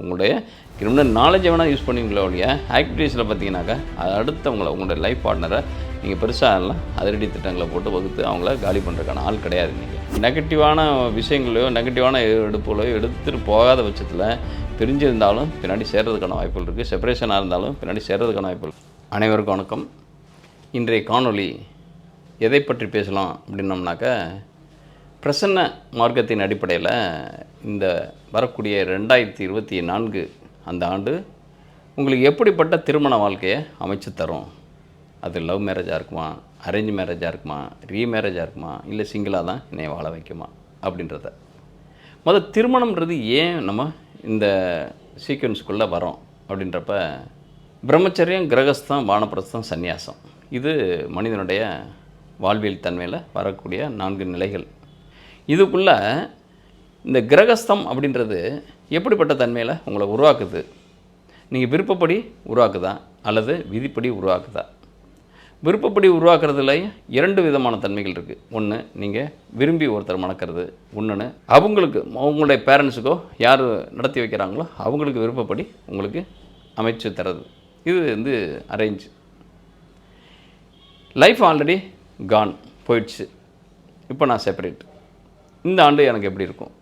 உங்களுடைய கிரிமினல் நாலேஜை வேணால் யூஸ் பண்ணுவீங்களோ ஒழிய ஆக்டிவிட்டீஸில் பார்த்தீங்கன்னாக்கா அது உங்களுடைய லைஃப் பார்ட்னரை நீங்கள் பெருசாக இல்லை அதிரடி திட்டங்களை போட்டு வகுத்து அவங்கள காலி பண்ணுறதுக்கான ஆள் கிடையாது நீங்கள் நெகட்டிவான விஷயங்களையோ நெகட்டிவான எடுப்புகளையோ எடுத்துகிட்டு போகாத பட்சத்தில் பிரிஞ்சிருந்தாலும் பின்னாடி சேர்றதுக்கான வாய்ப்புகள் இருக்குது செப்பரேஷனாக இருந்தாலும் பின்னாடி சேர்றதுக்கான வாய்ப்புகள் அனைவருக்கும் வணக்கம். இன்றைய காணொளி எதை பற்றி பேசலாம் அப்படின்னோம்னாக்கா பிரசன்ன மார்க்கத்தின் அடிப்படையில் இந்த வரக்கூடிய ரெண்டாயிரத்தி இருபத்தி நான்கு அந்த ஆண்டு உங்களுக்கு எப்படிப்பட்ட திருமண வாழ்க்கையை அமைச்சு தரும்? அது லவ் மேரேஜாக இருக்குமா? அரேஞ்ச் மேரேஜாக இருக்குமா? ரீமேரேஜாக இருக்குமா? இல்லை சிங்கிளாக தான் என்னை வாழ வைக்குமா? அப்படின்றத. மொதல் திருமணம்ன்றது ஏன் நம்ம இந்த சீக்வன்ஸ்குள்ளே வரோம்? அப்படின்றப்ப பிரம்மச்சரியம் கிரகஸ்தம் வானப்பிரஸ்தம் சந்நியாசம். இது மனிதனுடைய வாழ்வியல் தன்மையில் வரக்கூடிய நான்கு நிலைகள். இதுக்குள்ளே இந்த கிரகஸ்தம் அப்படின்றது எப்படிப்பட்ட தன்மையில் உங்களை உருவாக்குது? நீங்கள் விருப்பப்படி உருவாக்குதா? அல்லது விதிப்படி உருவாக்குதா? விருப்பப்படி உருவாக்குறதுல இரண்டு விதமான தன்மைகள் இருக்குது ஒன்று நீங்கள் விரும்பி ஒருத்தர் மணக்கிறது. ஒன்றுன்னு அவங்களுக்கு உங்களுடைய பேரண்ட்ஸுக்கோ யார் நடத்தி வைக்கிறாங்களோ அவங்களுக்கு விருப்பப்படி உங்களுக்கு அமைச்சு தரது இது வந்து அரேஞ்ச் லைஃப் ஆல்ரெடி கான் போயிடுச்சு. இப்போ நான் செப்பரேட் இந்த ஆண்டு எனக்கு எப்படி இருக்கும்?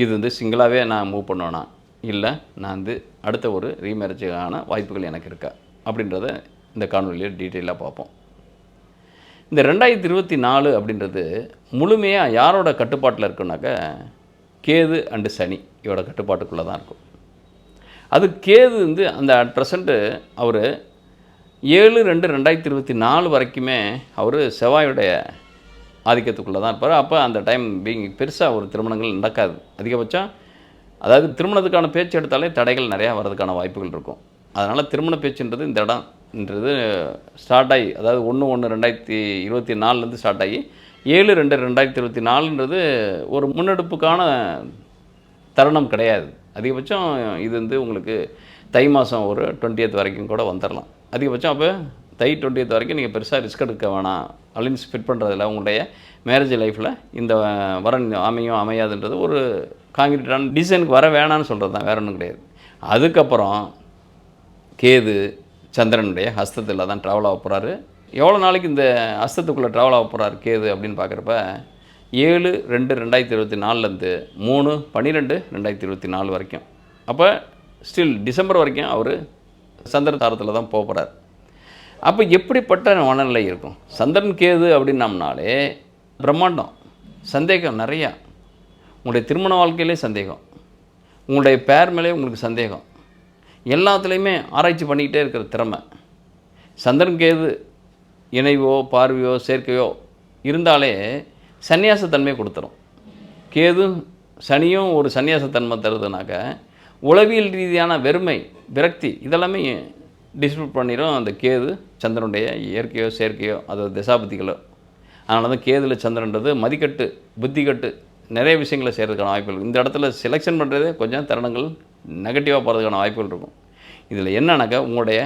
இது வந்து சிங்கிளாகவே நான் மூவ் பண்ணுவேனா இல்லை நான் வந்து அடுத்த ஒரு ரீமேரேஜுக்கான வாய்ப்புகள் எனக்கு இருக்கா? அப்படின்றத இந்த காணொலியில் டீட்டெயிலாக பார்ப்போம். இந்த ரெண்டாயிரத்தி இருபத்தி நாலு அப்படின்றது முழுமையாக யாரோட கட்டுப்பாட்டில் இருக்குன்னாக்க கேது அண்டு சனி இவரோட கட்டுப்பாட்டுக்குள்ளே தான் இருக்கும். அது கேது வந்து அந்த அட் ப்ரெசண்ட்டு அவர் ஏழு ரெண்டு ரெண்டாயிரத்தி இருபத்தி நாலு வரைக்குமே அவர் செவ்வாயுடைய ஆதிக்கத்துக்குள்ளே தான் இருப்பார். அப்போ அந்த டைம் பீங் பெருசாக ஒரு திருமணங்கள் நடக்காது. அதிகபட்சம் அதாவது திருமணத்துக்கான பேச்சு எடுத்தாலே தடைகள் நிறையா வர்றதுக்கான வாய்ப்புகள் இருக்கும். அதனால் திருமண பேச்சுன்றது இந்த இடம்ன்றது ஸ்டார்ட் ஆகி அதாவது ஒன்று ஒன்று ரெண்டாயிரத்தி இருபத்தி நாலுலேருந்து ஸ்டார்ட் ஆகி ஏழு ரெண்டு ரெண்டாயிரத்தி இருபத்தி நாலுன்றது ஒரு முன்னெடுப்புக்கான தருணம் கிடையாது. அதிகபட்சம் இது வந்து உங்களுக்கு தை மாதம் ஒரு டுவெண்ட்டியத் வரைக்கும் கூட வந்துடலாம் அதிகபட்சம் அப்போ தை டுவெண்ட்டியத் வரைக்கும் நீங்கள் பெருசாக ரிஸ்க் எடுக்க வேணாம். அலைன்ஸ் ஃபிட் பண்ணுறதில்ல உங்களுடைய மேரேஜ் லைஃப்பில் இந்த வரன் அமையும் அமையாதுன்றது ஒரு காங்கிரீட்டான டிசைனுக்கு வர வேணான்னு சொல்கிறது தான் வேற ஒன்றும் கிடையாது. அதுக்கப்புறம் கேது சந்திரனுடைய ஹஸ்தத்தில் தான் ட்ராவல் ஆக போகிறாரு எவ்வளோ நாளைக்கு இந்த ஹஸ்தத்துக்குள்ளே ட்ராவல் ஆக போகிறாரு கேது அப்படின்னு பார்க்குறப்ப ஏழு ரெண்டு ரெண்டாயிரத்தி இருபத்தி நாலுலேருந்து மூணு பன்னிரெண்டு ரெண்டாயிரத்தி இருபத்தி நாலு வரைக்கும். அப்போ ஸ்டில் டிசம்பர் வரைக்கும் அவர் சந்திர தாரத்தில் தான் போக போகிறார் அப்போ எப்படிப்பட்ட மனநிலை இருக்கும்? சந்திரன் கேது அப்படின்னம்னாலே பிரம்மாண்டம் சந்தேகம் நிறையா. உங்களுடைய திருமண வாழ்க்கையிலே சந்தேகம். உங்களுடைய பேர் மேலே உங்களுக்கு சந்தேகம். எல்லாத்துலேயுமே ஆராய்ச்சி பண்ணிக்கிட்டே இருக்கிற திறமை. சந்திரன் கேது இணைவோ பார்வையோ சேர்க்கையோ இருந்தாலே சந்நியாசத்தன்மை கொடுத்துரும். கேது சனியும் ஒரு சந்நியாசத்தன்மை தருதுனாக்க உளவியல் ரீதியான வெறுமை விரக்தி இதெல்லாமே டிஸ்ட்ரிபியூட் பண்ணிடும் அந்த கேது சந்திரனுடைய இயற்கையோ செயற்கையோ அதாவது திசாபுத்திகளோ. அதனால தான் கேதில் சந்திரன்றது மதிக்கட்டு புத்திக்கட்டு நிறைய விஷயங்களை செய்கிறதுக்கான வாய்ப்புகள் இந்த இடத்துல செலெக்ஷன் பண்ணுறதே கொஞ்சம் தருணங்கள் நெகட்டிவாக போகிறதுக்கான வாய்ப்புகள் இருக்கும். இதில் என்னன்னாக்கா உங்களுடைய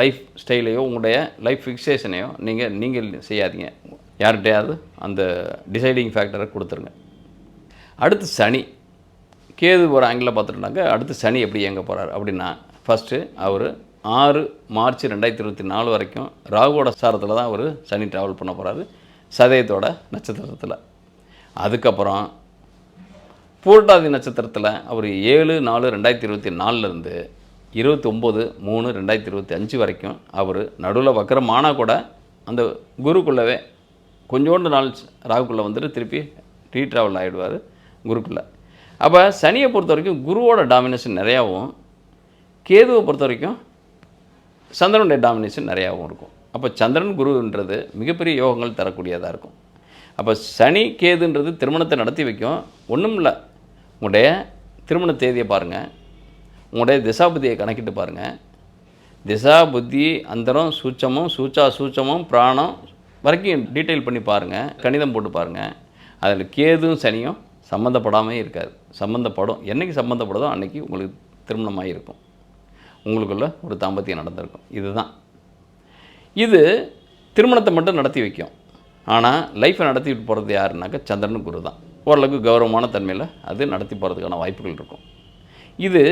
லைஃப் ஸ்டைலையோ உங்களுடைய லைஃப் ஃபிக்ஸேஷனையோ நீங்கள் நீங்கள் செய்யாதீங்க. யார்கிட்டையாவது அந்த டிசைடிங் ஃபேக்டரை கொடுத்துருங்க. அடுத்து சனி. கேது ஒரு ஆங்கிளில் பார்த்துட்டோம்னாக்க அடுத்து சனி எப்படி இயங்க போகிறார் அப்படின்னா ஃபஸ்ட்டு அவர் ஆறு மார்ச் ரெண்டாயிரத்தி இருபத்தி நாலு வரைக்கும் ராகுவோட சாரத்தில் தான் அவர் சனி ட்ராவல் பண்ண போகிறாரு சதயத்தோட நட்சத்திரத்தில். அதுக்கப்புறம் பூரட்டாதி நட்சத்திரத்தில் அவர் ஏழு நாலு ரெண்டாயிரத்தி இருபத்தி நாலுலேருந்து இருபத்தி ஒம்பது மூணு ரெண்டாயிரத்தி இருபத்தி அஞ்சு வரைக்கும் அவர் நடுவில் வக்கரமானா கூட அந்த குருக்குள்ளவே கொஞ்சோண்டு நாள் ராகுக்குள்ளே வந்துட்டு திருப்பி ரீட்ராவல் ஆகிடுவார் குருக்குள்ளே. அப்போ சனியை பொறுத்த வரைக்கும் குருவோட டாமினேஷன் நிறையாவும் கேதுவை பொறுத்த வரைக்கும் சந்திரனுடைய டாமினேஷன் நிறையாவும் இருக்கும். அப்போ சந்திரன் குருன்றது மிகப்பெரிய யோகங்கள் தரக்கூடியதாக இருக்கும். அப்போ சனி கேதுன்றது திருமணத்தை நடத்தி வைக்கும். ஒன்றும் இல்லை. உங்களுடைய திருமண தேதியை பாருங்கள் உங்களுடைய திசாபுத்தியை கணக்கிட்டு பாருங்கள் திசா புத்தி அந்தரம் சூட்சமும் சூச்சா சூச்சமும் பிராணம் வரைக்கும் டீட்டெயில் பண்ணி பாருங்கள் கணிதம் போட்டு பாருங்கள் அதில் கேதும் சனியும் சம்மந்தப்படாமல் இருக்காது. சம்மந்தப்படும் என்றைக்கு சம்மந்தப்படுதோ அன்றைக்கி உங்களுக்கு திருமணமாக இருக்கும் உங்களுக்குள்ள ஒரு தாம்பத்தியம் நடந்திருக்கும். இதுதான். இது திருமணத்தை மட்டும் நடத்தி வைக்கும். ஆனால் லைஃப்பை நடத்திட்டு போகிறது யாருனாக்கா சந்திரன் குரு தான். ஓரளவுக்கு கௌரவமான தன்மையில் அது நடத்தி போகிறதுக்கான வாய்ப்புகள் இருக்கும். இது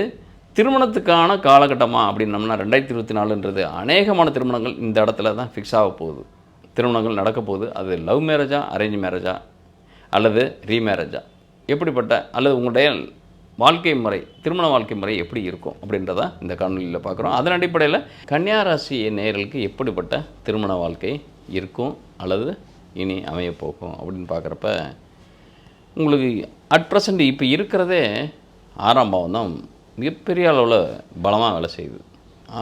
திருமணத்துக்கான காலகட்டமாக அப்படின்னம்னா ரெண்டாயிரத்தி இருபத்தி நாலுன்றது அநேகமான திருமணங்கள் இந்த இடத்துல தான் ஃபிக்ஸ் ஆக போகுது. திருமணங்கள் நடக்க போகுது. அது லவ் மேரேஜா அரேஞ்ச் மேரேஜா அல்லது ரீமேரேஜா எப்படிப்பட்ட அல்லது உங்களுடைய வாழ்க்கை முறை திருமண வாழ்க்கை முறை எப்படி இருக்கும் அப்படின்றத இந்த காணொலியில் பார்க்குறோம். அதன் அடிப்படையில் கன்னியாராசி நேயர்களுக்கு எப்படிப்பட்ட திருமண வாழ்க்கை இருக்கும் அல்லது இனி அமையப்போகும் அப்படின்னு பார்க்குறப்ப உங்களுக்கு அட் ப்ரெசண்ட் இப்போ இருக்கிறதே ஆறாம் பாவம் தான். மிகப்பெரிய அளவில் பலமாக வேலை செய்யுது.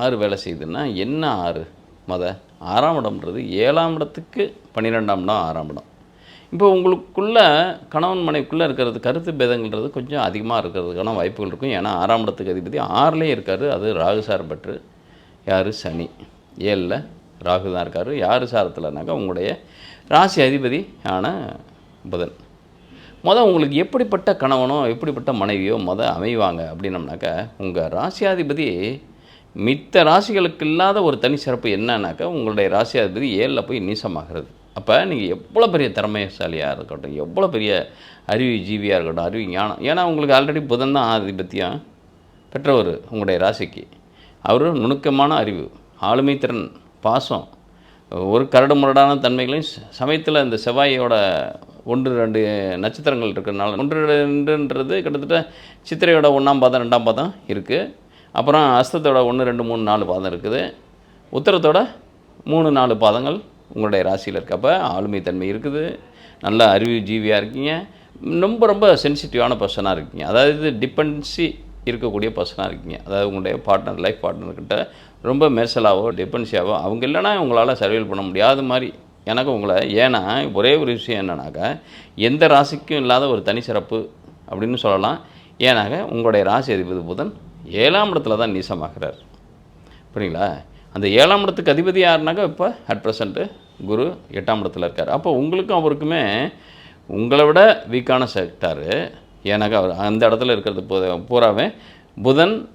ஆறு வேலை செய்யுதுன்னா என்ன ஆறு? மத ஆறாம் இடம்ன்றது ஏழாம் இடத்துக்கு பன்னிரெண்டாம் இடம் ஆறாம் இடம். இப்போ உங்களுக்குள்ள கணவன் மனைவிக்குள்ளே இருக்கிறது கருத்து பேதங்கள்ன்றது கொஞ்சம் அதிகமாக இருக்கிறதுக்கான வாய்ப்புகள் இருக்கும். ஏன்னா ஆறாம் இடத்துக்கு அதிபதி ஆறுலேயே இருக்கார். அது ராகு சார் பெற்று யார்? சனி. ஏழில் ராகு தான் இருக்கார். யார் சாரத்தில்னாக்கா உங்களுடைய ராசி அதிபதி ஆன புதன். மொதல் உங்களுக்கு எப்படிப்பட்ட கணவனோ எப்படிப்பட்ட மனைவியோ மொதல் அமைவாங்க அப்படின்னம்னாக்கா உங்கள் ராசியாதிபதி மித்த ராசிகளுக்கு இல்லாத ஒரு தனி சிறப்பு என்னன்னாக்கா உங்களுடைய ராசியாதிபதி ஏழில் போய் நீசமாகிறது. அப்போ நீங்கள் எவ்வளோ பெரிய திறமைசாலியாக இருக்கட்டும் எவ்வளோ பெரிய அறிவு ஜீவியாக இருக்கட்டும் அறிவு ஞானம். ஏன்னா உங்களுக்கு ஆல்ரெடி புதன் தான் ஆதிபத்தியம் பெற்றவர் உங்களுடைய ராசிக்கு. அவர் நுணுக்கமான அறிவு ஆளுமை திறன் பாசம். ஒரு கரடு முரடான தன்மைகளையும் சமயத்தில் இந்த செவ்வாயோட ஒன்று ரெண்டு நட்சத்திரங்கள் இருக்கிறதுனால ஒன்று ரெண்டுன்றது கிட்டத்தட்ட சித்திரையோட ஒன்றாம் பாதம் ரெண்டாம் பாதம் இருக்குது அப்புறம் அஸ்தத்தோட ஒன்று ரெண்டு மூணு நாலு பாதம் இருக்குது. உத்தரத்தோட மூணு நாலு பாதங்கள் உங்களுடைய ராசியில் இருக்கப்ப ஆளுமை தன்மை இருக்குது. நல்ல அறிவு ஜீவியாக இருக்கீங்க. ரொம்ப ரொம்ப சென்சிட்டிவான பர்சனாக இருக்கீங்க. அதாவது டிபெண்டன்சி இருக்கக்கூடிய பர்சனாக இருக்கீங்க. அதாவது உங்களுடைய பார்ட்னர் லைஃப் பார்ட்னர்கிட்ட ரொம்ப மெர்சலாகவோ டிபெண்டன்சியாவோ அவங்க இல்லைன்னா உங்களால் சர்வைவல் பண்ண முடியாத மாதிரி. எனக்கு உங்களை ஏன்னா ஒரே ஒரு விஷயம் என்னன்னாக்கா எந்த ராசிக்கும் இல்லாத ஒரு தனி சிறப்பு அப்படின்னு சொல்லலாம். ஏன்னாக்க உங்களுடைய ராசி அதிபதி புதன் ஏழாம் இடத்துல தான் நீசமாகிறார் புரியுங்களா? அந்த ஏழாம் இடத்துக்கு அதிபதி யாருனாக்கா இப்போ அட் ப்ரெசண்ட்டு குரு எட்டாம் இடத்துல இருக்கார். அப்போ உங்களுக்கும் அவருக்குமே உங்களை விட வீக்கான செக்டார். ஏன்னாக்கா அவர் அந்த இடத்துல இருக்கிறது பூ- பூராவே புதன்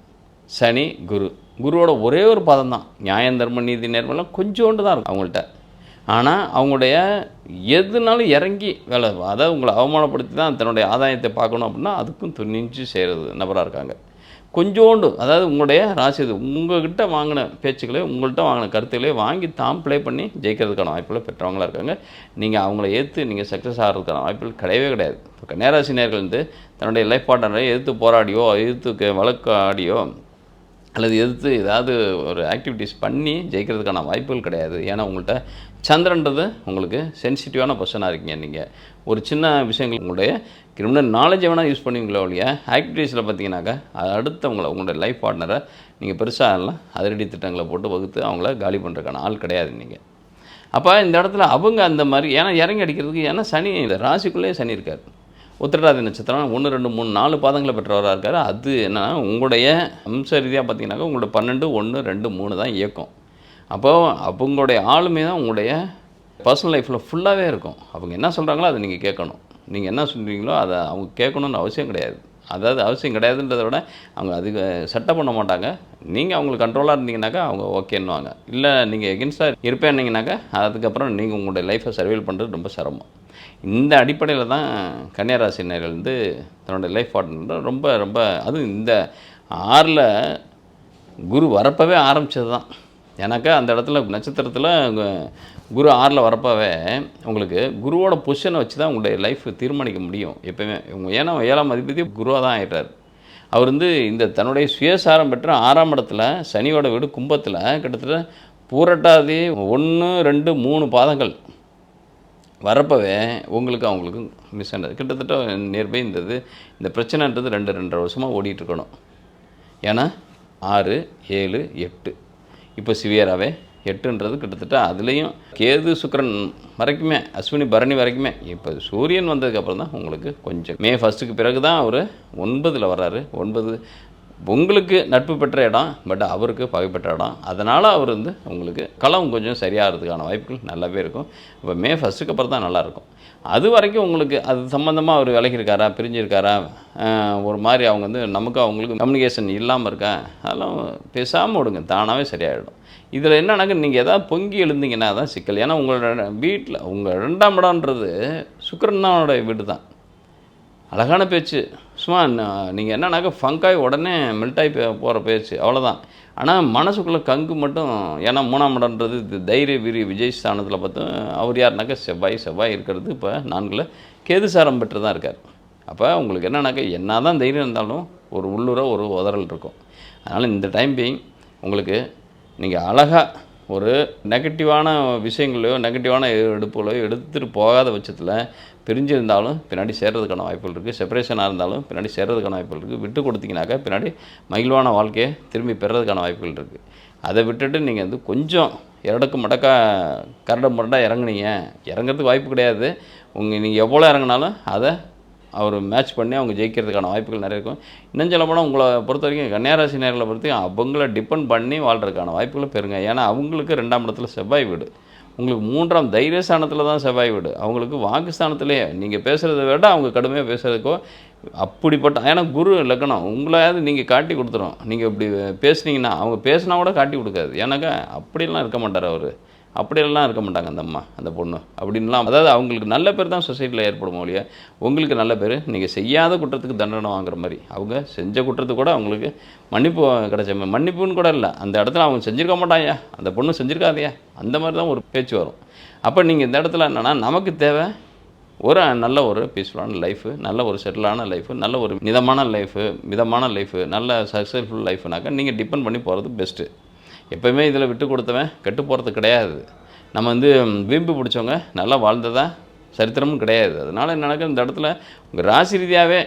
சனி குரு. குருவோட ஒரே ஒரு பதம் தான். நியாயம் தர்ம நீதி நேர்மெல்லாம் கொஞ்சோண்டு தான் இருக்கும் அவங்கள்ட்ட. ஆனால் அவங்களுடைய எதுனாலும் இறங்கி வேலை அதாவது உங்களை அவமானப்படுத்தி தான் தன்னுடைய ஆதாயத்தை பார்க்கணும் அப்படின்னா அதுக்கும் துணிஞ்சு செய்கிறது நபராக இருக்காங்க. கொஞ்சோண்டு அதாவது உங்களுடைய ராசி இது உங்கள்கிட்ட வாங்கின பேச்சுக்களே உங்கள்கிட்ட வாங்கின கருத்துக்களே வாங்கி தாம் ப்ளே பண்ணி ஜெயிக்கிறதுக்கான வாய்ப்பில் பெற்றவங்களா இருக்காங்க. நீங்கள் அவங்கள ஏற்று நீங்கள் சக்ஸஸ் ஆகிறதுக்கான வாய்ப்புகள் கிடையவே கிடையாது. இப்போ கன்னியாராசி நேர்கள் வந்து தன்னுடைய லைஃப் பார்ட்னரை எதிர்த்து போராடியோ எதிர்த்து வழக்காடியோ அல்லது எதிர்த்து ஏதாவது ஒரு ஆக்டிவிட்டீஸ் பண்ணி ஜெயிக்கிறதுக்கான வாய்ப்புகள் கிடையாது. ஏன்னா உங்கள்கிட்ட சந்திரன்றது உங்களுக்கு சென்சிட்டிவான பர்சனாக இருக்கீங்க நீங்கள் ஒரு சின்ன விஷயங்கள் உங்களுடைய கிரிமினல் நாலேஜை வேணால் யூஸ் பண்ணுவீங்களோ இல்லையா? ஆக்டிவிட்டீஸில் பார்த்தீங்கன்னாக்கா அடுத்தவங்களை உங்களுடைய லைஃப் பார்ட்னரை நீங்கள் பெருசாக எல்லாம் அதிரடி திட்டங்களை போட்டு வகுத்து அவங்கள காலி பண்ணுறதுக்கான ஆள் கிடையாது நீங்கள் அப்போ இந்த இடத்துல அவங்க அந்த மாதிரி ஏன்னா இறங்கி அடிக்கிறதுக்கு ஏன்னா சனி இந்த ராசிக்குள்ளேயே சனி இருக்கார். உத்திரடாதி நட்சத்திரம் ஒன்று ரெண்டு மூணு நாலு பாதங்களை பெற்றவராக இருக்கார். அது என்னன்னா உங்களுடைய அம்ச ரீதியாக பார்த்தீங்கன்னாக்கா உங்களோட பன்னெண்டு ஒன்று ரெண்டு மூணு தான் இயக்கம். அப்போ அவங்களுடைய ஆளுமை தான் உங்களுடைய பர்சனல் லைஃப்பில் ஃபுல்லாகவே இருக்கும். அவங்க என்ன சொல்கிறாங்களோ அதை நீங்கள் கேட்கணும். நீங்கள் என்ன சொல்கிறீங்களோ அதை அவங்க கேட்கணுன்னு அவசியம் கிடையாது. அதாவது அவசியம் கிடையாதுன்றத விட அவங்க அதுக்கு செட்டை பண்ண மாட்டாங்க. நீங்கள் அவங்களுக்கு கண்ட்ரோலாக இருந்தீங்கன்னாக்கா அவங்க ஓகேன்னுவாங்க இல்லை நீங்கள் எகென்ஸ்டாக இருப்பேன்னீங்கன்னாக்கா அதுக்கப்புறம் நீங்கள் உங்களுடைய லைஃப்பை சர்வைவல் பண்ணுறது ரொம்ப சிரமம். இந்த அடிப்படையில் தான் கன்னியாராசினியர்கள் வந்து தன்னோட லைஃப் பார்ட்னர் ரொம்ப ரொம்ப அதுவும் இந்த ஆறில் குரு வரப்பவே ஆரம்பிச்சது தான். ஏன்னாக்கா அந்த இடத்துல நட்சத்திரத்தில் குரு ஆறில் வரப்பவே உங்களுக்கு குருவோட பொசிஷனை வச்சு தான் உங்களுடைய லைஃப் தீர்மானிக்க முடியும் எப்போயுமே. ஏன்னா ஏழாம் அதிபதி குருவாக தான் ஆயிட்டார் அவர் வந்து இந்த தன்னுடைய சுயசாரம் பெற்ற ஆறாம் இடத்துல சனியோட வீடு கும்பத்தில் கிட்டத்தட்ட பூரட்டாதி ஒன்று ரெண்டு மூணு பாதங்கள் வரப்பவே உங்களுக்கு அவங்களுக்கு மிஸ் ஆனது. கிட்டத்தட்ட நியர்பை இந்த இது இந்த பிரச்சனைன்றது ரெண்டு ரெண்டரை வருஷமாக ஓடிட்டுருக்கணும். ஏன்னா ஆறு ஏழு எட்டு. இப்போ சிவியராகவே எட்டுன்றது கிட்டத்தட்ட அதுலேயும் கேது சுக்கிரன் வரைக்குமே அஸ்வினி பரணி வரைக்குமே இப்போ சூரியன் வந்ததுக்கப்புறம் தான் உங்களுக்கு கொஞ்சம் மே ஃபஸ்ட்டுக்கு பிறகு தான் அவர் ஒன்பதில் வர்றாரு. ஒன்பது உங்களுக்கு நட்பு பெற்ற இடம் பட் அவருக்கு பகைப்பெற்ற இடம். அதனால் அவர் வந்து உங்களுக்கு களம் கொஞ்சம் சரியாகிறதுக்கான வாய்ப்புகள் நல்லாவே இருக்கும். இப்போ மே ஃபஸ்ட்டுக்கு அப்புறம் தான் நல்லாயிருக்கும் அது வரைக்கும் உங்களுக்கு அது சம்மந்தமாக அவர் விலகிருக்காரா பிரிஞ்சிருக்காரா? ஒரு மாதிரி அவங்க வந்து நமக்கு அவங்களுக்கு கம்யூனிகேஷன் இல்லாமல் இருக்கா? அதெல்லாம் பேசாமல் விடுங்க. தானாகவே சரியாயிடும். இதில் என்னன்னாக்க நீங்கள் எதாவது பொங்கி எழுந்தீங்கன்னா தான் சிக்கல். ஏன்னா உங்களோட வீட்டில் உங்கள் ரெண்டாம் இடம்ன்றது சுக்கிரன் வீடு தான் அழகான பேச்சு. சும்மா நீங்கள் என்னன்னாக்கா ஃபங்காய் உடனே மெல்ட்டாகி போகிற பேச்சு. அவ்வளோதான் ஆனால் மனசுக்குள்ளே கங்கு மட்டும் ஏன்னா மூணாம் இடம்ன்றது இது தைரிய வீரி விஜய் ஸ்தானத்தில் பார்த்தோம் அவர் யாருனாக்கா செவ்வாய் செவ்வாய் இருக்கிறது இப்போ நான்கில் கேதுசாரம் பெற்று தான் இருக்கார். அப்போ உங்களுக்கு என்னன்னாக்கா என்ன தான் தைரியம் இருந்தாலும் ஒரு உள்ளூராக ஒரு உதறல் இருக்கும். அதனால் இந்த டைம் பீயிங் உங்களுக்கு நீங்கள் அழகாக ஒரு நெகட்டிவான விஷயங்களையோ நெகட்டிவான எடுப்புகளையோ எடுத்துகிட்டு போகாத பட்சத்தில் பிரிஞ்சிருந்தாலும் பின்னாடி சேர்றதுக்கான வாய்ப்புகள் இருக்குது செப்பரேஷனாக இருந்தாலும் பின்னாடி சேர்றதுக்கான வாய்ப்புகள் இருக்குது விட்டு கொடுத்தீங்கனாக்கா பின்னாடி மகிழ்வான வாழ்க்கையை திரும்பி பெறதுக்கான வாய்ப்புகள் இருக்குது அதை விட்டுட்டு நீங்கள் வந்து கொஞ்சம் இரடக்கு மடக்கா கரடு முரடாக இறங்குனீங்க. இறங்குறதுக்கு வாய்ப்பு கிடையாது. உங்கள் நீங்கள் எவ்வளோ இறங்குனாலும் அதை அவர் மேட்ச் பண்ணி அவங்க ஜெயிக்கிறதுக்கான வாய்ப்புகள் நிறைய இருக்கும். இன்னும் சொல்ல போனால் உங்களை பொறுத்த வரைக்கும் கன்னியாராசி நேர்களை பொறுத்த வரைக்கும் அவங்கள டிபெண்ட் பண்ணி வாழ்கிறதுக்கான வாய்ப்புகளை பெறுங்க ஏன்னா அவங்களுக்கு ரெண்டாம் இடத்துல செவ்வாய் வீடு. உங்களுக்கு மூன்றாம் தைரியஸ்தானத்தில் தான் செவ்வாய் வீடு. அவங்களுக்கு வாக்குஸ்தானத்துலேயே நீங்கள் பேசுகிறத விட அவங்க கடுமையாக பேசுகிறதுக்கோ அப்படிப்பட்ட ஏன்னா குரு லக்கணம் உங்களையாவது நீங்கள் காட்டி கொடுத்துரும். நீங்கள் இப்படி பேசுனீங்கன்னா அவங்க பேசினா கூட காட்டி கொடுக்காது. ஏன்னாக்கா அப்படிலாம் இருக்க மாட்டார் அவர். அப்படியெல்லாம் இருக்க மாட்டாங்க அந்த அம்மா அந்த பொண்ணு. அப்படின்லாம் அதாவது அவங்களுக்கு நல்ல பேர் தான் சொசைட்டியில் ஏற்படும் ஒழிய உங்களுக்கு நல்ல பேர் நீங்கள் செய்யாத குற்றத்துக்கு தண்டனை வாங்குற மாதிரி. அவங்க செஞ்ச குற்றத்துக்கு கூட அவங்களுக்கு மன்னிப்பு கிடைச்ச மன்னிப்புன்னு கூட இல்லை அந்த இடத்துல அவங்க செஞ்சுருக்க மாட்டாயா அந்த பொண்ணு செஞ்சுருக்காதையா அந்த மாதிரி தான் ஒரு பேச்சு வரும். அப்போ நீங்கள் இந்த இடத்துல என்னென்னா நமக்கு தேவை ஒரு நல்ல ஒரு பீஸ்ஃபுல்லான லைஃபு நல்ல ஒரு செட்டிலான லைஃபு நல்ல ஒரு மிதமான லைஃபு மிதமான லைஃபு நல்ல சக்ஸஸ்ஃபுல் லைஃப்னாக்கா நீங்கள் டிபெண்ட் பண்ணி போகிறது பெஸ்ட்டு எப்போயுமே இதில் விட்டு கொடுத்தவன் கெட்டு போகிறது கிடையாது. நம்ம வந்து வீம்பு பிடிச்சவங்க நல்லா வாழ்ந்ததா சரித்திரமும் கிடையாது. அதனால் நடக்கிற இந்த இடத்துல உங்கள் ராசி ரீதியாகவே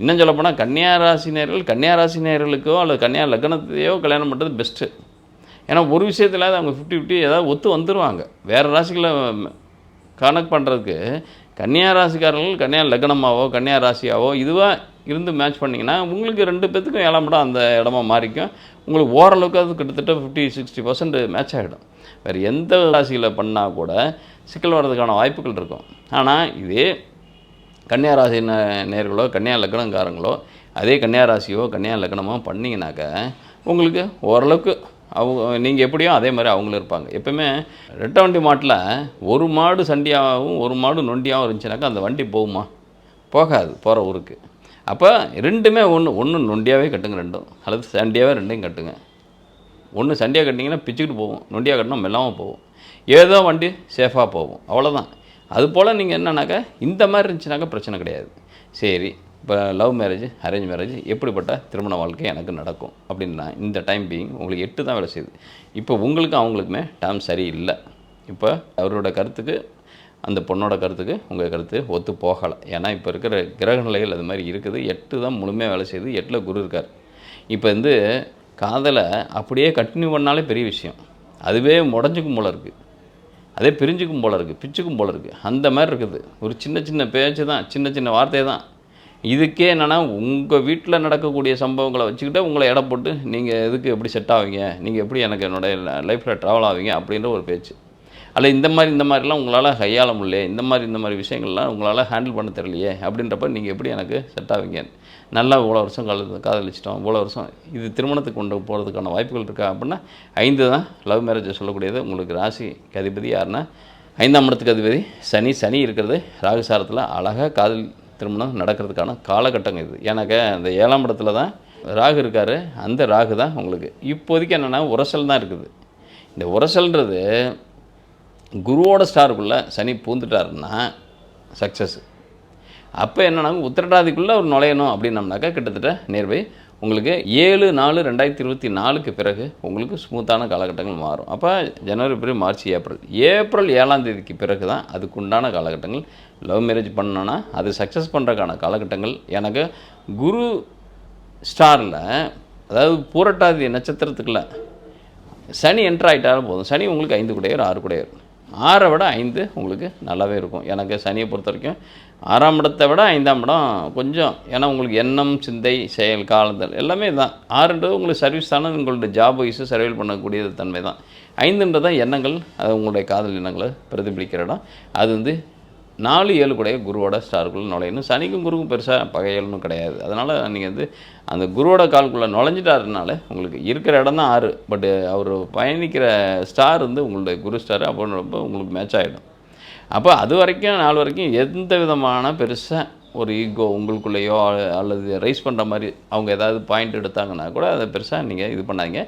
இன்னும் சொல்லப்போனால் கன்னியா ராசி நேர்கள் கன்னியா ராசி நேர்களுக்கோ அல்லது கன்னியா லக்னத்தையோ கல்யாணம் பண்ணுறது பெஸ்ட்டு ஏன்னா ஒரு விஷயத்தில் அவங்க ஃபிஃப்டி ஃபிஃப்டி ஏதாவது ஒத்து வந்துடுவாங்க வேறு ராசிகளை கணக்கு பண்ணுறதுக்கு கன்னியா ராசிக்காரர்கள் கன்னியா லக்னமாவோ கன்னியா ராசியாவோ இதுவாக இருந்து மேட்ச் பண்ணிங்கன்னா உங்களுக்கு ரெண்டு பேத்துக்கும் ஏழாம் இடம் அந்த இடமா மாறிக்கும். உங்களுக்கு ஓரளவுக்கு அது கிட்டத்தட்ட ஃபிஃப்டி சிக்ஸ்டி பர்சன்ட் மேட்ச் ஆகிடும் வேறு எந்த ராசியில் பண்ணால் கூட சிக்கல் வர்றதுக்கான வாய்ப்புகள் இருக்கும். ஆனால் இதே கன்னியா ராசி நேர்களோ கன்னியா லக்னங்காரங்களோ அதே கன்னியா ராசியோ கன்னியா லக்னமோ பண்ணிங்கனாக்க உங்களுக்கு ஓரளவுக்கு அவங்க நீங்கள் எப்படியோ அதே மாதிரி அவங்களும் இருப்பாங்க. எப்பவுமே ரெட்டை வண்டி மாட்டில் ஒரு மாடு சண்டியாகவும் ஒரு மாடு நொண்டியாகவும் இருந்துச்சுனாக்கா அந்த வண்டி போகுமா? போகாது போகிற ஊருக்கு. அப்போ ரெண்டுமே ஒன்று ஒன்று நொண்டியாகவே கட்டுங்க ரெண்டும். அல்லது சண்டியாகவே ரெண்டையும் கட்டுங்க. ஒன்று சண்டியாக கட்டிங்கன்னா பிச்சுக்கிட்டு போவோம். நொண்டியாக கட்டினா மெல்லாமல் போகும் ஏதோ வண்டி சேஃபாக போகும். அவ்வளோதான் அது போல் நீங்கள் என்னன்னாக்கா இந்த மாதிரி இருந்துச்சுனாக்கா பிரச்சனை கிடையாது. சரி இப்போ லவ் மேரேஜ் அரேஞ்ச் மேரேஜ் எப்படிப்பட்ட திருமண வாழ்க்கை எனக்கு நடக்கும்? அப்படின்னா இந்த டைம் பீயிங் உங்களுக்கு எட்டு தான் வேலை செய்யுது. இப்போ உங்களுக்கும் அவங்களுக்குமே டைம் சரியில்லை. இப்போ அவரோட கருத்துக்கு அந்த பொண்ணோட கருத்துக்கு உங்கள் கருத்து ஒத்து போகலை. ஏன்னா இப்போ இருக்கிற கிரக நிலைகள் அது மாதிரி இருக்குது. எட்டு தான் முழுமையாக வேலை செய்யுது எட்டில் குரு இருக்கார். இப்போ வந்து காதலை அப்படியே கண்டினியூ பண்ணாலே பெரிய விஷயம். அதுவே முடஞ்சுக்கும் போல இருக்குது அதே பிரிஞ்சுக்கும் போல இருக்குது பிச்சுக்கும் போல இருக்குது அந்த மாதிரி இருக்குது. ஒரு சின்ன சின்ன பேச்சு தான் சின்ன சின்ன வார்த்தை தான். இதுக்கே என்னென்னா உங்கள் வீட்டில் நடக்கக்கூடிய சம்பவங்களை வச்சுக்கிட்டு உங்களை எடை போட்டு நீங்கள் எதுக்கு எப்படி செட் ஆவீங்க? நீங்கள் எப்படி எனக்கு என்னோடய லைஃப்பில் ட்ராவல் ஆவீங்க? அப்படின்ற ஒரு பேச்சு. அல்ல இந்த மாதிரி இந்த மாதிரிலாம் உங்களால் கையாள முடியல இந்த மாதிரி இந்த மாதிரி விஷயங்கள்லாம் உங்களால் ஹேண்டில் பண்ண தெரியலையே அப்படின்றப்ப நீங்கள் எப்படி எனக்கு செட் ஆவீங்க? நல்லா இவ்வளோ வருஷம் கால காதலிச்சிட்டோம் இவ்வளோ வருஷம் இது திருமணத்துக்கு கொண்டு போகிறதுக்கான வாய்ப்புகள் இருக்கா அப்படின்னா ஐந்து தான் லவ் மேரேஜை சொல்லக்கூடியது. உங்களுக்கு ராசி அதிபதி யாருன்னா ஐந்தாம் இடத்துக்கு அதிபதி சனி. சனி இருக்கிறது ராகுசாரத்தில் அழகாக காதல் திருமணம் நடக்கிறதுக்கான காலகட்டங்கள் இது. எனக்கு அந்த ஏழாம் இடத்துல தான் ராகு இருக்கார் அந்த ராகு தான் உங்களுக்கு. இப்போதைக்கு என்னென்னா உரசல் தான் இருக்குது. இந்த உரசல்ன்றது குருவோட ஸ்டாருக்குள்ளே சனி பூந்துட்டாருன்னா சக்ஸஸ் அப்போ என்னன்னா உத்திரட்டாதிக்குள்ளே ஒரு நுழையணும் அப்படின்னம்னாக்கா கிட்டத்தட்ட நேர்வை உங்களுக்கு ஏழு நாலு ரெண்டாயிரத்தி இருபத்தி நாலுக்கு பிறகு உங்களுக்கு ஸ்மூத்தான காலகட்டங்கள் மாறும். அப்போ ஜனவரி பிறகு மார்ச் ஏப்ரல். ஏப்ரல் ஏழாம் தேதிக்கு பிறகு தான் அதுக்குண்டான காலகட்டங்கள். லவ் மேரேஜ் பண்ணோன்னா அது சக்ஸஸ் பண்ணுறதுக்கான காலகட்டங்கள். எனக்கு குரு ஸ்டாரில் அதாவது பூரட்டாதி நட்சத்திரத்துக்குள்ள சனி என்ட்ரு ஆகிட்டாலும் போதும். சனி உங்களுக்கு ஐந்து கூடையர் ஆறு கூடையர். ஆறை விட ஐந்து உங்களுக்கு நல்லாவே இருக்கும். எனக்கு சனியை பொறுத்த வரைக்கும் ஆறாம் இடத்தை விட ஐந்தாம் இடம் கொஞ்சம் ஏன்னா உங்களுக்கு எண்ணம் சிந்தை செயல் காலந்தல் எல்லாமே தான் ஆறுன்றது உங்களுக்கு சர்வீஸ் தானே உங்களுடைய ஜாப் வைஸு சர்வைல் பண்ணக்கூடிய தன்மை தான் ஐந்துன்றது தான் எண்ணங்கள் அது உங்களுடைய காதல் எண்ணங்களை பிரதிபலிக்கிற இடம். அது வந்து நாலு ஏழு கூட குருவோட ஸ்டாருக்குள்ளே நுழையணும். சனிக்கும் குருக்கும் பெருசாக பகையல்னு கிடையாது. அதனால் நீங்கள் வந்து அந்த குருவோட கால்குள்ளே நுழைஞ்சிட்டாருனால உங்களுக்கு இருக்கிற இடம் தான் ஆறு. பட்டு அவர் பயணிக்கிற ஸ்டார் வந்து உங்களுடைய குரு ஸ்டார் ரொம்ப உங்களுக்கு மேட்ச் ஆகிடும் அப்போ அது வரைக்கும் நாள் வரைக்கும் எந்த விதமான பெருசாக ஒரு ஈகோ உங்களுக்குள்ளேயோ அல்லது ரைஸ் பண்ணுற மாதிரி அவங்க ஏதாவது பாயிண்ட் எடுத்தாங்கன்னா கூட அதை பெருசாக நீங்கள் இது பண்ணாதீங்க.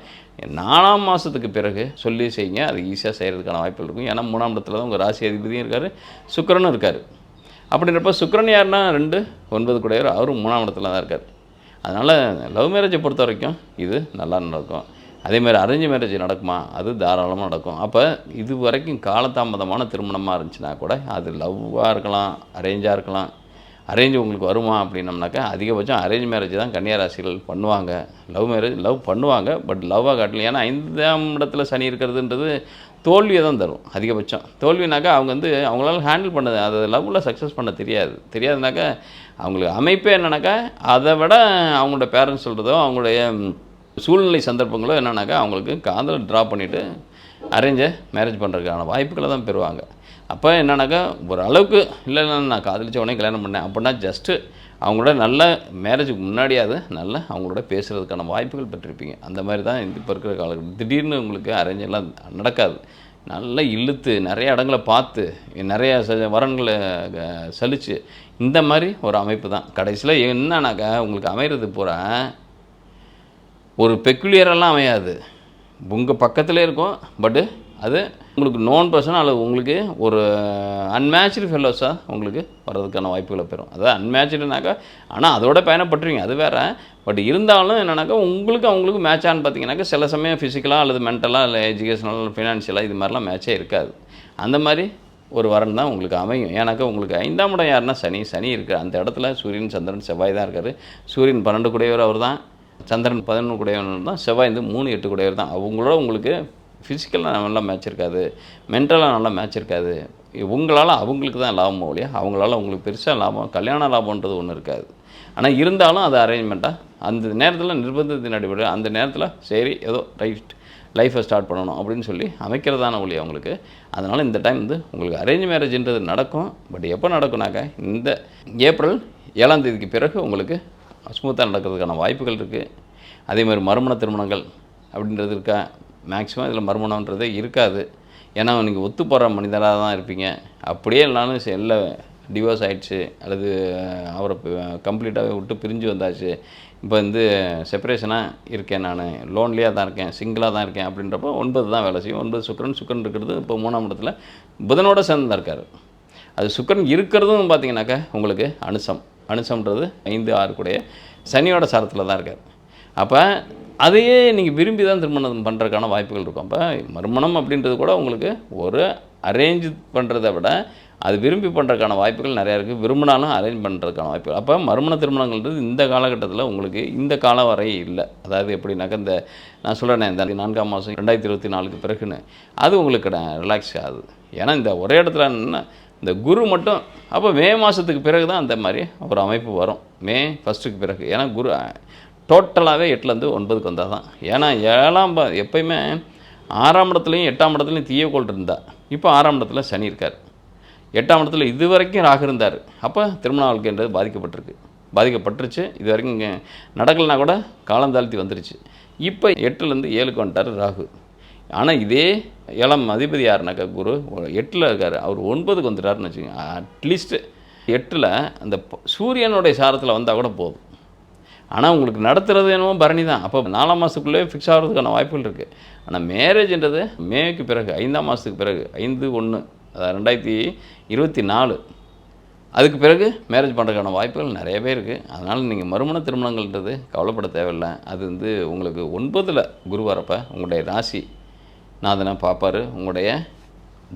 நாலாம் மாதத்துக்கு பிறகு சொல்லி செய்யுங்க. அது ஈஸியாக செய்கிறதுக்கான வாய்ப்புகள் இருக்கும். ஏன்னா மூணாம் இடத்துல தான் உங்கள் ராசி அதிபதியும் இருக்கார் சுக்கரனும் இருக்கார். அப்படின்றப்ப சுக்கரன் யாருன்னா ரெண்டு ஒன்பது கூடையவர் அவரும் மூணாம் இடத்துல தான் இருக்கார். அதனால் லவ் மேரேஜை பொறுத்த வரைக்கும் இது நல்லா நடக்கும். அதேமாதிரி அரேஞ்ச் மேரேஜ் நடக்குமா? அது தாராளமாக நடக்கும். அப்போ இது வரைக்கும் காலதாமதமான திருமணமாக இருந்துச்சுன்னா கூட அது லவ்வாக இருக்கலாம் அரேஞ்சாக இருக்கலாம். அரேஞ்ச் உங்களுக்கு வருமா அப்படின்னம்னாக்கா அதிகபட்சம் அரேஞ்ச் மேரேஜ் தான் கன்னியா ராசிகள் பண்ணுவாங்க. லவ் மேரேஜ் லவ் பண்ணுவாங்க. பட் லவ்வாக காட்டல ஏன்னா ஐந்தாம் இடத்துல சனி இருக்கிறதுன்றது தோல்வியை தான் தரும் அதிகபட்சம். தோல்வினாக்கா அவங்க வந்து அவங்களால ஹேண்டில் பண்ணது அதை லவ்வில் சக்ஸஸ் பண்ண தெரியாது. தெரியாதுனாக்கா அவங்களுக்கு அமைப்பே என்னன்னாக்கா அதை விட அவங்களோட பேரண்ட்ஸ் சொல்கிறதோ அவங்களுடைய சூழ்நிலை சந்தர்ப்பங்களோ என்னன்னாக்கா அவங்களுக்கு காதல் ட்ரா பண்ணிவிட்டு அரேஞ்சை மேரேஜ் பண்ணுறதுக்கான வாய்ப்புகளை தான் பெறுவாங்க. அப்போ என்னன்னாக்கா ஒரு அளவுக்கு இல்லை இல்லை நான் காதலிச்ச உடனே கல்யாணம் பண்ணேன் அப்படின்னா ஜஸ்ட்டு அவங்களோட நல்ல மேரேஜுக்கு முன்னாடியாவது நல்ல அவங்களோட பேசுகிறதுக்கான வாய்ப்புகள் பெற்றிருப்பீங்க. அந்த மாதிரி தான் இப்போ இருக்கிற காலகட்டம். திடீர்னு உங்களுக்கு அரேஞ்ச் எல்லாம் நடக்காது. நல்லா இழுத்து நிறைய இடங்களை பார்த்து நிறைய ச- வரன்களை சலித்து இந்த மாதிரி ஒரு அமைப்பு தான். கடைசியில் என்னன்னாக்கா உங்களுக்கு அமைகிறது பூரா ஒரு பெக்குலியரெல்லாம் அமையாது. உங்கள் பக்கத்துலேயே இருக்கும் பட்டு அது உங்களுக்கு நோன் பர்சன் அல்லது உங்களுக்கு ஒரு அன்மேட்ச்டு ஃபெல்லோஸாக உங்களுக்கு வர்றதுக்கான வாய்ப்புகளை பெறும். அதாவது அன்மேட்ச்டுனாக்கா ஆனால் அதோட பயணப்பட்டுருவீங்க அது வேறு. பட் இருந்தாலும் என்னென்னாக்கா உங்களுக்கு அவங்களுக்கு மேட்சான்னு பார்த்தீங்கன்னாக்கா சில சமயம் ஃபிசிக்கலாக அல்லது மென்டலாக இல்லை எஜுகேஷனல் ஃபினான்ஷியலாக இது மாதிரிலாம் மேட்சே இருக்காது. அந்த மாதிரி ஒரு வரன் தான் உங்களுக்கு அமையும். ஏன்னாக்கா உங்களுக்கு ஐந்தாம் இடம் யாருன்னா சனி. சனி இருக்குது அந்த இடத்துல சூரியன் சந்திரன் செவ்வாய் தான் இருக்கார். சூரியன் பன்னெண்டு கூடையவர் அவர் தான் சந்திரன் பதினொன்று கூடையவர் தான் செவ்வாய் வந்து மூணு எட்டு கூடையவர் தான். அவங்களோட உங்களுக்கு ஃபிசிக்கலாக நல்லா மேட்ச் இருக்காது. மென்டலாக நல்லா மேட்ச் இருக்காது. உங்களால் அவங்களுக்கு தான் லாபம் ஒழியா அவங்களால உங்களுக்கு பெருசாக லாபம் கல்யாண லாபம்ன்றது ஒன்றும் இருக்காது. ஆனால் இருந்தாலும் அது அரேஞ்ச்மெண்ட்டாக அந்த நேரத்தில் நிர்பந்தத்தின் அடிப்படையில் அந்த நேரத்தில் சரி ஏதோ ரைட் லைஃப்பை ஸ்டார்ட் பண்ணணும் அப்படின்னு சொல்லி அமைக்கிறதான ஒளி அவங்களுக்கு. அதனால் இந்த டைம் வந்து உங்களுக்கு அரேஞ்ச் மேரேஜ்ன்றது நடக்கும். பட் எப்போ நடக்கும்னாக்கா இந்த ஏப்ரல் ஏழாம் தேதிக்கு பிறகு உங்களுக்கு ஸ்மூத்தாக நடக்கிறதுக்கான வாய்ப்புகள் இருக்குது அதே மாதிரி மறுமண திருமணங்கள் அப்படின்றது இருக்கா? மேக்ஸிமம் இதில் மர்மணன்றதே இருக்காது. ஏன்னா நீங்கள் ஒத்து போகிற மனிதராக தான் இருப்பீங்க. அப்படியே இல்லைனாலும் சரி, இல்லை டிவோர்ஸ் ஆகிடுச்சு அல்லது அவரை கம்ப்ளீட்டாகவே விட்டு பிரிஞ்சு வந்தாச்சு. இப்போ வந்து செப்பரேஷனாக இருக்கேன் நான். லோன்லியாக தான் இருக்கேன் சிங்கிளாக தான் இருக்கேன் அப்படின்றப்போ ஒன்பது தான் வேலை செய்யும். ஒன்பது சுக்கரன் சுக்கரன் இருக்கிறது இப்போ மூணாம் இடத்துல புதனோட சேர்ந்து தான் இருக்கார். அது சுக்கரன் இருக்கிறதும் பார்த்தீங்கன்னாக்கா உங்களுக்கு அனுசம். அனுசம்ன்றது ஐந்து ஆறு கூடைய சனியோட சாரத்தில் தான் இருக்கார். அப்போ அதையே நீங்கள் விரும்பி தான் திருமணம் பண்ணுறதுக்கான வாய்ப்புகள் இருக்கும். அப்போ மறுமணம் அப்படின்றது கூட உங்களுக்கு ஒரு அரேஞ்ச் பண்ணுறதை விட அது விரும்பி பண்ணுறதுக்கான வாய்ப்புகள் நிறையா இருக்குது விரும்பினாலும் அரேஞ்ச் பண்ணுறதுக்கான வாய்ப்புகள். அப்போ மறுமண திருமணங்கள்ன்றது இந்த காலகட்டத்தில் உங்களுக்கு இந்த காலம் வரை இல்லை. அதாவது எப்படின்னாக்கா இந்த நான் சொல்கிறேன் இந்த நான்காம் மாதம் ரெண்டாயிரத்தி இருபத்தி நாலுக்கு பிறகுன்னு அது உங்களுக்கு ரிலாக்ஸ் ஆகுது. ஏன்னா இந்த ஒரே இடத்துல என்ன இந்த குரு மட்டும் அப்போ மே மாதத்துக்கு பிறகு தான் அந்த மாதிரி ஒரு அமைப்பு வரும். மே ஃபஸ்ட்டுக்கு பிறகு. ஏன்னா குரு டோட்டலாகவே எட்டுலேருந்து ஒன்பதுக்கு வந்தால் தான். ஏன்னா ஏழாம் பா எப்பயுமே ஆறாம் இடத்துலையும் எட்டாம் இடத்துலையும் தீயக்கோள் இருந்தா இப்போ ஆறாம் இடத்துல சனி இருக்கார். எட்டாம் இடத்துல இது வரைக்கும் ராகு இருந்தார். அப்போ திருமண வாழ்க்கைன்றது பாதிக்கப்பட்டிருக்கு. பாதிக்கப்பட்டுருச்சு. இது வரைக்கும் இங்கே நடக்கலைன்னா கூட காலம் தாழ்த்தி வந்துருச்சு. இப்போ எட்டுலேருந்து ஏழுக்கு வந்துட்டார் ராகு. ஆனால் இதே ஏழாம் அதிபதி யாருனாக்கா குரு? எட்டில் இருக்கார். அவர் ஒன்பதுக்கு வந்துட்டாருன்னு வச்சுக்கோங்க. அட்லீஸ்ட்டு எட்டில் அந்த சூரியனுடைய சாரத்தில் வந்தால் கூட போதும். ஆனால் உங்களுக்கு நடத்துகிறது என்னமோ பரணி தான். அப்போ நாலாம் மாதத்துக்குள்ளே ஃபிக்ஸ் ஆகிறதுக்கான வாய்ப்புகள் இருக்குது ஆனால் மேரேஜ்ன்றது மேக்கு பிறகு ஐந்தாம் மாதத்துக்கு பிறகு ஐந்து ஒன்று அதாவது ரெண்டாயிரத்தி இருபத்தி நாலு. அதுக்கு பிறகு மேரேஜ் பண்ணுறதுக்கான வாய்ப்புகள் நிறையவே இருக்குது அதனால் நீங்கள் மறுமண திருமணங்கள்ன்றது கவலைப்பட தேவையில்லை. அது வந்து உங்களுக்கு ஒன்பதில் குரு உங்களுடைய ராசி நாதனை பார்ப்பாரு. உங்களுடைய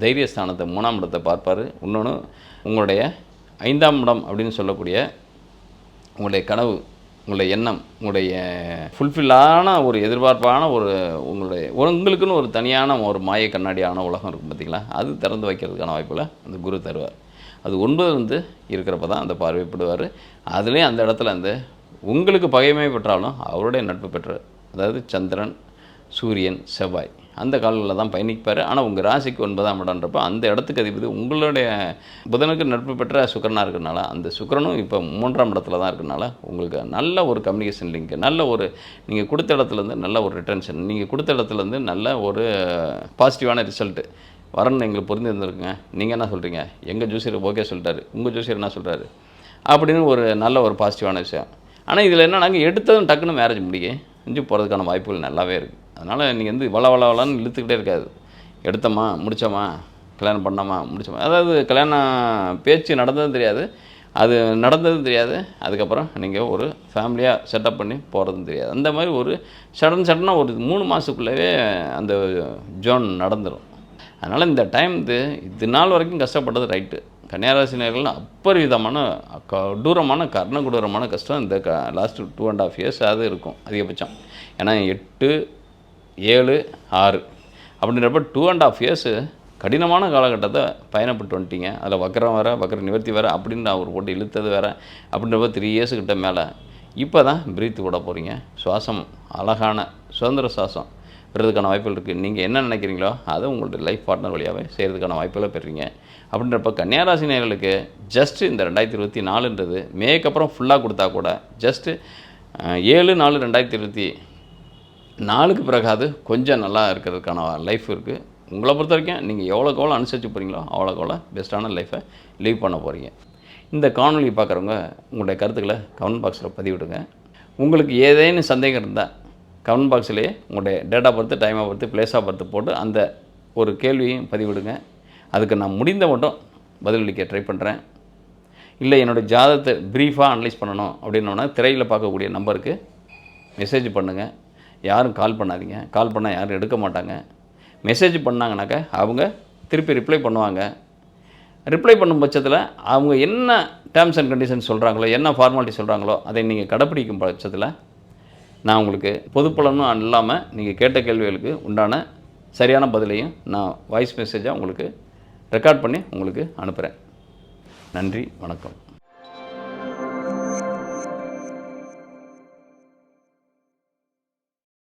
தைரியஸ்தானத்தை மூணாம் இடத்தை பார்ப்பாரு. இன்னொன்று உங்களுடைய ஐந்தாம் இடம் அப்படின்னு சொல்லக்கூடிய உங்களுடைய கனவு உங்களுடைய எண்ணம் உங்களுடைய ஃபுல்ஃபில்லான ஒரு எதிர்பார்ப்பான ஒரு உங்களுடைய உங்களுக்குன்னு ஒரு தனியான ஒரு மாய கண்ணாடியான உலகம் இருக்கும் பார்த்தீங்களா அது திறந்து வைக்கிறதுக்கான வாய்ப்பில் அந்த குரு தருவார். அது ஒன்பது வந்து இருக்கிறப்ப தான் அந்த பார்வைப்படுவார் அதுலேயும் அந்த இடத்துல அந்த உங்களுக்கு பகைமை பெற்றாலும் அவருடைய நட்பு பெற்றார். அதாவது சந்திரன் சூரியன் செவ்வாய். அந்த கால்களில் தான் பயணிப்பார். ஆனால் உங்கள் ராசிக்கு ஒன்பதாம் இடம்ன்றப்போ அந்த இடத்துக்கு அதிபதி உங்களுடைய புதனுக்கு நட்பு பெற்ற சுக்கரனாக இருக்கிறனால அந்த சுக்கரனும் இப்போ மூன்றாம் இடத்துல தான் இருக்கிறனால உங்களுக்கு நல்ல ஒரு கம்யூனிகேஷன் லிங்க் நல்ல ஒரு நீங்கள் கொடுத்த இடத்துலேருந்து நல்ல ஒரு ரிட்டன்ஷன் நீங்கள் கொடுத்த இடத்துலேருந்து நல்ல ஒரு பாசிட்டிவான ரிசல்ட்டு வரணும் எங்களுக்கு பொருந்தி இருந்திருக்குங்க. நீங்கள் என்ன சொல்கிறீங்க எங்கள் ஜோசியர் ஓகே சொல்லிட்டாரு. உங்கள் ஜோசியர் என்ன சொல்கிறாரு அப்படின்னு ஒரு நல்ல ஒரு பாசிட்டிவான விஷயம். ஆனால் இதில் என்ன நாங்கள் எடுத்ததும் டக்குன்னு மேரேஜ் முடிக்க செஞ்சு போகிறதுக்கான வாய்ப்புகள் நல்லாவே இருக்குது அதனால் நீங்கள் வந்து வள வள வளன்னு இழுத்துக்கிட்டே இருக்காது. எடுத்தோமா முடித்தோமா கல்யாணம் பண்ணோமா முடிச்சோமா அதாவது கல்யாணம் பேச்சு நடந்ததும் தெரியாது. அது நடந்ததும் தெரியாது. அதுக்கப்புறம் நீங்கள் ஒரு ஃபேமிலியாக செட்டப் பண்ணி போகிறதும் தெரியாது. அந்த மாதிரி ஒரு சடன் சடனாக ஒரு மூணு மாதத்துக்குள்ளவே அந்த ஜோன் நடந்துடும் அதனால் இந்த டைம் இது இது நாள் வரைக்கும் கஷ்டப்பட்டது ரைட்டு கன்னியாராசினியர்கள் அப்பரிவிதமான கொடூரமான கர்ண கொடூரமான கஷ்டம் இந்த க last two and half years அது இருக்கும் அதிகபட்சம். ஏன்னா எட்டு ஏழு ஆறு. அப்படின்றப்ப டூ அண்ட் ஆஃப் இயர்ஸு கடினமான காலகட்டத்தை பயணப்பட்டு வந்துட்டீங்க. அதில் வக்கரம் வேறு வக்கர நிவர்த்தி வேறு அப்படின்னு அவர் போட்டு இழுத்தது வேறு அப்படின்றப்ப த்ரீ இயர்ஸுக்கிட்ட மேலே. இப்போ தான் பிரீத்து விட போகிறீங்க சுவாசம் அழகான சுதந்திர சுவாசம் பெறதுக்கான வாய்ப்புகள் இருக்குது நீங்கள் என்ன நினைக்கிறீங்களோ அதை உங்களுடைய லைஃப் பார்ட்னர் வழியாகவே செய்கிறதுக்கான வாய்ப்புகளை பெறுறீங்க. அப்படின்றப்ப கன்னியாராசி நேர்களுக்கு ஜஸ்ட் இந்த ரெண்டாயிரத்தி இருபத்தி நாலுன்றது மேக்கப்புறம் ஃபுல்லாக கொடுத்தா கூட ஜஸ்ட்டு ஏழு நாலு ரெண்டாயிரத்தி இருபத்தி நாளுக்கு பிறகாது கொஞ்சம் நல்லா இருக்கிறதுக்கான லைஃப் இருக்குது உங்களை பொறுத்த வரைக்கும் நீங்கள் எவ்வளோக்கு எவ்வளோ அனுசரித்து போகிறீங்களோ அவ்வளோக்கு எவ்வளோ பெஸ்ட்டான லைஃப்பை லீவ் பண்ண போகிறீங்க இந்த காணொலி பார்க்குறவங்க உங்களுடைய கருத்துக்களை கமெண்ட் பாக்ஸில் பதிவிடுங்க. உங்களுக்கு ஏதேனும் சந்தேகம் இருந்தால் கமெண்ட் பாக்ஸ்லேயே உங்களுடைய டேட்டா பொறுத்து டைமை பொறுத்து பிளேஸாக பொறுத்து போட்டு அந்த ஒரு கேள்வியையும் பதிவிடுங்க. அதுக்கு நான் முடிந்த மட்டும் பதிலளிக்க ட்ரை பண்ணுறேன் இல்லை என்னோடய ஜாதகத்தை ப்ரீஃபாக அனலைஸ் பண்ணணும் அப்படின்னோன்னா திரையில் பார்க்கக்கூடிய நம்பருக்கு மெசேஜ் பண்ணுங்கள் யாரும் கால் பண்ணாதீங்க. கால் பண்ணால் யாரும் எடுக்க மாட்டாங்க. மெசேஜ் பண்ணாங்கனாக்கா அவங்க திருப்பி ரிப்ளை பண்ணுவாங்க. ரிப்ளை பண்ணும் பட்சத்தில் அவங்க என்ன டேர்ம்ஸ் அண்ட் கண்டிஷன்ஸ் சொல்கிறாங்களோ என்ன ஃபார்மாலிட்டி சொல்கிறாங்களோ அதை நீங்கள் கடைப்பிடிக்கும் பட்சத்தில் நான் உங்களுக்கு பொதுப்பலனும் இல்லாமல் நீங்கள் கேட்ட கேள்விகளுக்கு உண்டான சரியான பதிலையும் நான் வாய்ஸ் மெசேஜாக உங்களுக்கு ரெக்கார்ட் பண்ணி உங்களுக்கு அனுப்புகிறேன் நன்றி வணக்கம்.